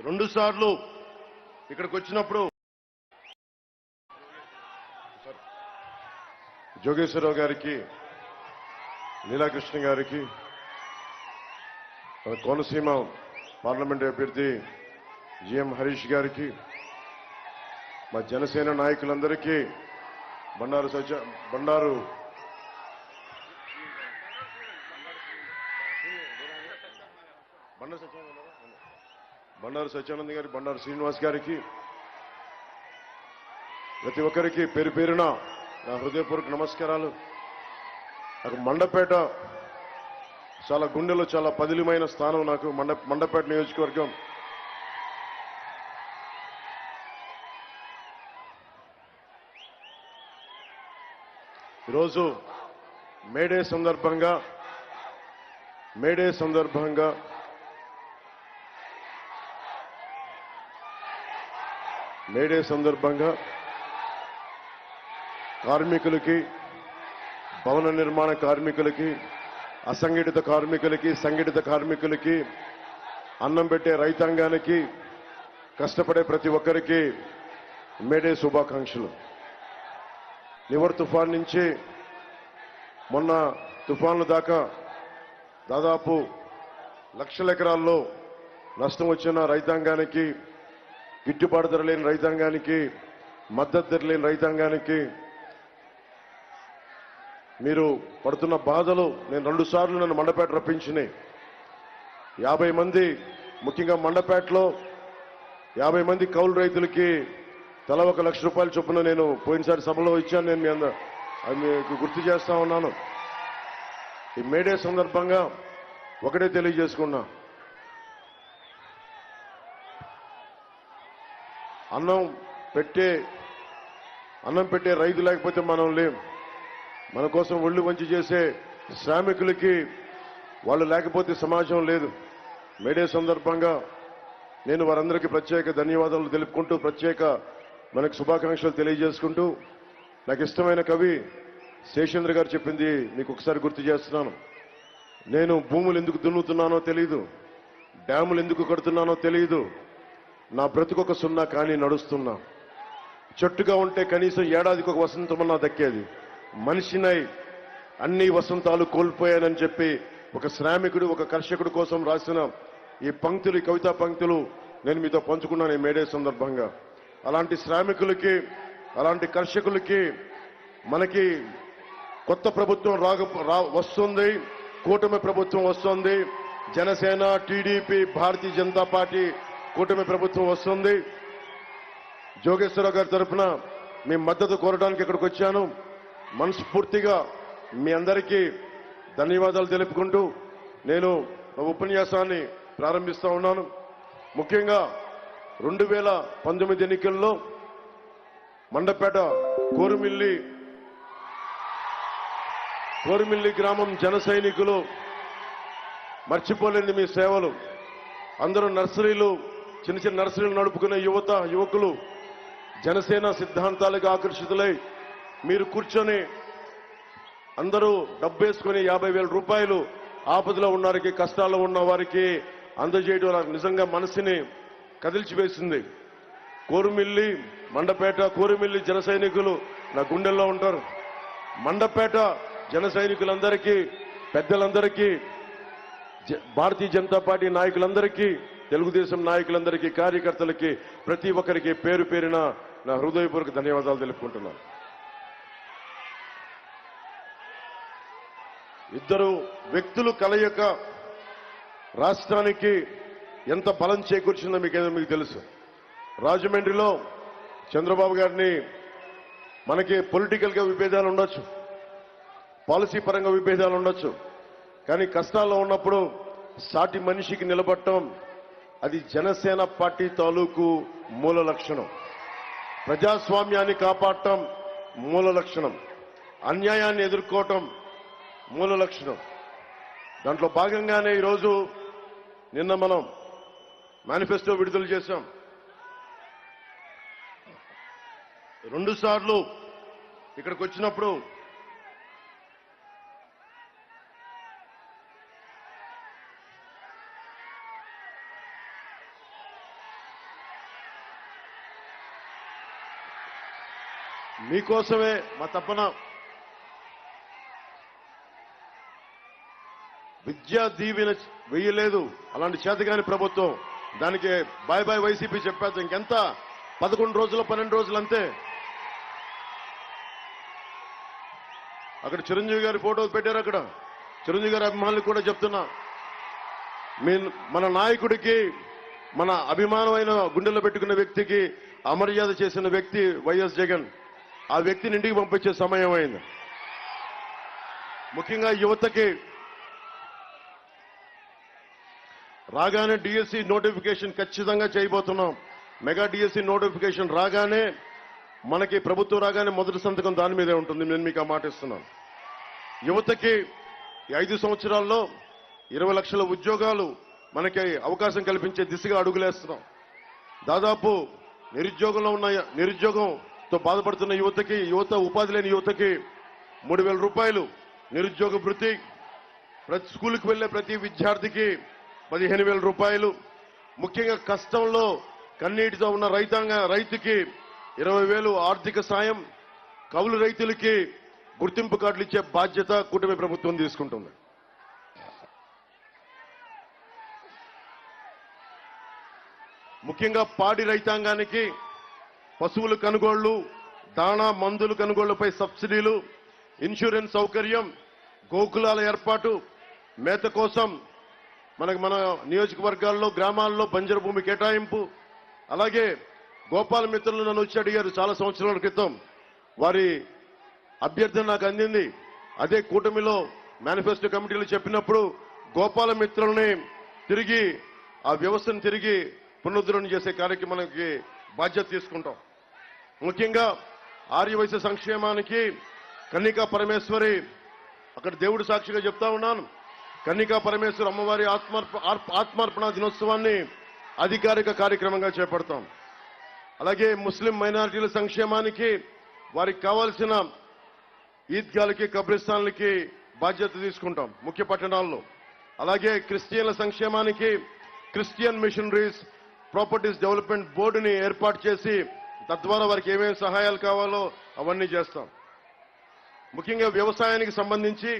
రెండు సార్లు ఇక్కడికి వచ్చినప్పుడు జోగేశ్వరరావు గారికి లీలాకృష్ణ గారికి మన కోనసీమ పార్లమెంట్ అభ్యర్థి జిఎం హరీష్ గారికి మా జనసేన నాయకులందరికీ బండారు సత్య బండారు బండారు సత్యానంద బండారు సత్యానంద్ గారి బండారు శ్రీనివాస్ గారికి ప్రతి ఒక్కరికి పేరు పేరున నా హృదయపూర్వక నమస్కారాలు. నాకు మండపేట చాలా గుండెలో చాలా పదిలిమైన స్థానం నాకు మండ మండపేట నియోజకవర్గం. ఈరోజు మేడే సందర్భంగా మేడే సందర్భంగా మేడే సందర్భంగా కార్మికులకి భవన నిర్మాణ కార్మికులకి అసంఘటిత కార్మికులకి సంఘటిత కార్మికులకి అన్నం పెట్టే రైతాంగానికి కష్టపడే ప్రతి ఒక్కరికి మేడే శుభాకాంక్షలు. నివర్ తుఫాన్ నుంచి మొన్న తుఫాన్ల దాకా దాదాపు లక్షల ఎకరాల్లో నష్టం వచ్చిన రైతాంగానికి గిట్టుబాటు ధర లేని రైతాంగానికి మద్దతు ధర లేని రైతాంగానికి మీరు పడుతున్న బాధలు నేను రెండు సార్లు నన్ను మండపేట రప్పించినాయి. యాభై మంది ముఖ్యంగా మండపేటలో యాభై మంది కౌలు రైతులకి తల ఒక లక్ష రూపాయలు చొప్పున నేను పోయినసారి సభలో ఇచ్చాను. నేను మీ అందరూ అది మీకు గుర్తు చేస్తా ఉన్నాను. ఈ మేడే సందర్భంగా ఒకటే తెలియజేసుకున్నా. అన్నం పెట్టే అన్నం పెట్టే రైతు లేకపోతే మనం లేం. మన కోసం ఒళ్ళు వంచి చేసే శ్రామికులకి వాళ్ళు లేకపోతే సమాజం లేదు. మేడే సందర్భంగా నేను వారందరికీ ప్రత్యేక ధన్యవాదాలు తెలుపుకుంటూ ప్రత్యేక మనకు శుభాకాంక్షలు తెలియజేసుకుంటూ నాకు ఇష్టమైన కవి శేషేంద్ర గారు చెప్పింది మీకు ఒకసారి గుర్తు చేస్తున్నాను. నేను భూములు ఎందుకు దున్నుతున్నానో తెలియదు డ్యాములు ఎందుకు కడుతున్నానో తెలియదు నా బ్రతుకొక సున్నా కానీ నడుస్తున్నా. చెట్టుగా ఉంటే కనీసం ఏడాదికి ఒక వసంతమన్నా దక్కేది. మనిషినై అన్ని వసంతాలు కోల్పోయానని చెప్పి ఒక శ్రామికుడు ఒక కర్షకుడు కోసం రాసిన ఈ పంక్తులు ఈ కవితా పంక్తులు నేను మీతో పంచుకున్నాను ఈ మేడే సందర్భంగా. అలాంటి శ్రామికులకి అలాంటి కర్షకులకి మనకి కొత్త ప్రభుత్వం రాగ వస్తుంది. కూటమి ప్రభుత్వం వస్తుంది. జనసేన టీడీపీ భారతీయ జనతా పార్టీ కూటమి ప్రభుత్వం వస్తుంది. జోగేశ్వరరావు గారి తరఫున మీ మద్దతు కోరడానికి ఇక్కడికి వచ్చాను. మనస్ఫూర్తిగా మీ అందరికీ ధన్యవాదాలు తెలుపుకుంటూ నేను ఉపన్యాసాన్ని ప్రారంభిస్తూ ఉన్నాను. ముఖ్యంగా రెండు వేల పంతొమ్మిది ఎన్నికల్లో మండపేట కోరుమిల్లి కోరుమిల్లి గ్రామం జన సైనికులు మర్చిపోలేని మీ సేవలు. అందరూ నర్సరీలు చిన్న చిన్న నర్సరీలు నడుపుకునే యువత యువకులు జనసేన సిద్ధాంతాలకు ఆకర్షితులై మీరు కూర్చొని అందరూ డబ్బేసుకుని యాభై వేల రూపాయలు ఆపదలో ఉన్నవారికి కష్టాల్లో ఉన్న వారికి అందజేయడం నాకు నిజంగా మనసుని కదిల్చివేసింది. కోరుమిల్లి మండపేట కోరుమిల్లి జన సైనికులు నా గుండెల్లో ఉంటారు. మండపేట జన సైనికులందరికీ పెద్దలందరికీ భారతీయ జనతా పార్టీ నాయకులందరికీ తెలుగుదేశం నాయకులందరికీ కార్యకర్తలకి ప్రతి ఒక్కరికి పేరు పేరిన నా హృదయపూర్వక ధన్యవాదాలు తెలుపుకుంటున్నాను. ఇద్దరు వ్యక్తులు కలయిక రాష్ట్రానికి ఎంత బలం చేకూర్చిందో మీకేదో మీకు తెలుసు. రాజమండ్రిలో చంద్రబాబు గారిని మనకి పొలిటికల్గా విభేదాలు ఉండొచ్చు పాలసీ పరంగా విభేదాలు ఉండొచ్చు కానీ కష్టాల్లో ఉన్నప్పుడు సాటి మనిషికి నిలబడటం అది జనసేన పార్టీ తాలూకు మూల లక్షణం. ప్రజాస్వామ్యాన్ని కాపాడటం మూల లక్షణం. అన్యాయాన్ని ఎదుర్కోవటం మూల లక్షణం. దాంట్లో భాగంగానే ఈరోజు నిన్న మనం మేనిఫెస్టో విడుదల చేశాం. రెండుసార్లు ఇక్కడికి వచ్చినప్పుడు మీకోసమే మా తప్పన. విద్యా దీవెన వెయ్యలేదు అలాంటి చేతగాని ప్రభుత్వం. దానికి బాయ్ బాయ్ వైసీపీ చెప్పేది ఇంకెంత? పదకొండు రోజులు పన్నెండు రోజులు అంతే. అక్కడ చిరంజీవి గారి ఫోటోలు పెట్టారు అక్కడ. చిరంజీవి గారి అభిమానులకు కూడా చెప్తున్నా. మీ మన నాయకుడికి మన అభిమానమైన గుండెల్లో పెట్టుకున్న వ్యక్తికి అమర్యాద చేసిన వ్యక్తి వైఎస్ జగన్. ఆ వ్యక్తిని ఇంటికి పంపించే సమయం అయింది. ముఖ్యంగా యువతకి రాగానే డిఎస్సి నోటిఫికేషన్ ఖచ్చితంగా చేయబోతున్నాం. మెగా డిఎస్సి నోటిఫికేషన్ రాగానే మనకి ప్రభుత్వం రాగానే మొదటి సంతకం దాని మీదే ఉంటుంది. నేను మీకు ఆ మాట ఇస్తున్నాను. యువతకి ఐదు సంవత్సరాల్లో ఇరవై లక్షల ఉద్యోగాలు మనకి అవకాశం కల్పించే దిశగా అడుగులేస్తున్నాం. దాదాపు నిరుద్యోగంలో ఉన్న నిరుద్యోగం తో బాధపడుతున్న యువతకి యువత ఉపాధి లేని యువతకి మూడు వేల రూపాయలు నిరుద్యోగ భృతి ప్రతి స్కూల్కి వెళ్ళే ప్రతి విద్యార్థికి పదిహేను వేల రూపాయలు. ముఖ్యంగా కష్టంలో కన్నీటితో ఉన్న రైతాంగ రైతుకి ఇరవై వేలు ఆర్థిక సాయం కౌలు రైతులకి గుర్తింపు కార్డులు ఇచ్చే బాధ్యత కూటమి ప్రభుత్వం తీసుకుంటుంది. ముఖ్యంగా పాడి రైతాంగానికి పశువుల కొనుగోళ్ళు దాణా మందుల కొనుగోళ్ళపై సబ్సిడీలు ఇన్సూరెన్స్ సౌకర్యం గోకులాల ఏర్పాటు మేత కోసం మనకు మన నియోజకవర్గాల్లో గ్రామాల్లో బంజరు భూమి కేటాయింపు అలాగే గోపాల మిత్రులు నన్ను వచ్చి అడిగారు చాలా సంవత్సరాల క్రితం. వారి అభ్యర్థన నాకు అందింది. అదే కూటమిలో మేనిఫెస్టో కమిటీలు చెప్పినప్పుడు గోపాల మిత్రుల్ని తిరిగి ఆ వ్యవస్థను తిరిగి పునరుద్ధరణ చేసే కార్యక్రమానికి బాధ్యత తీసుకుంటాం. ముఖ్యంగా ఆర్యవైశ్య సంక్షేమానికి కన్నికా పరమేశ్వరి అక్కడ దేవుడు సాక్షిగా చెప్తా ఉన్నాను. కన్నికా పరమేశ్వరి అమ్మవారి ఆత్మార్ప ఆత్మార్పణ దినోత్సవాన్ని అధికారిక కార్యక్రమంగా చేపడతాం. అలాగే ముస్లిం మైనారిటీల సంక్షేమానికి వారికి కావాల్సిన ఈద్గాలకి కబ్రిస్తాన్లకి బాధ్యత తీసుకుంటాం ముఖ్య పట్టణాల్లో. అలాగే క్రిస్టియన్ల సంక్షేమానికి క్రిస్టియన్ మిషనరీస్ ప్రాపర్టీస్ డెవలప్మెంట్ బోర్డుని ఏర్పాటు చేసి తద్వారా వారికి ఏమేమి సహాయాలు కావాలో అవన్నీ చేస్తాం. ముఖ్యంగా వ్యవసాయానికి సంబంధించి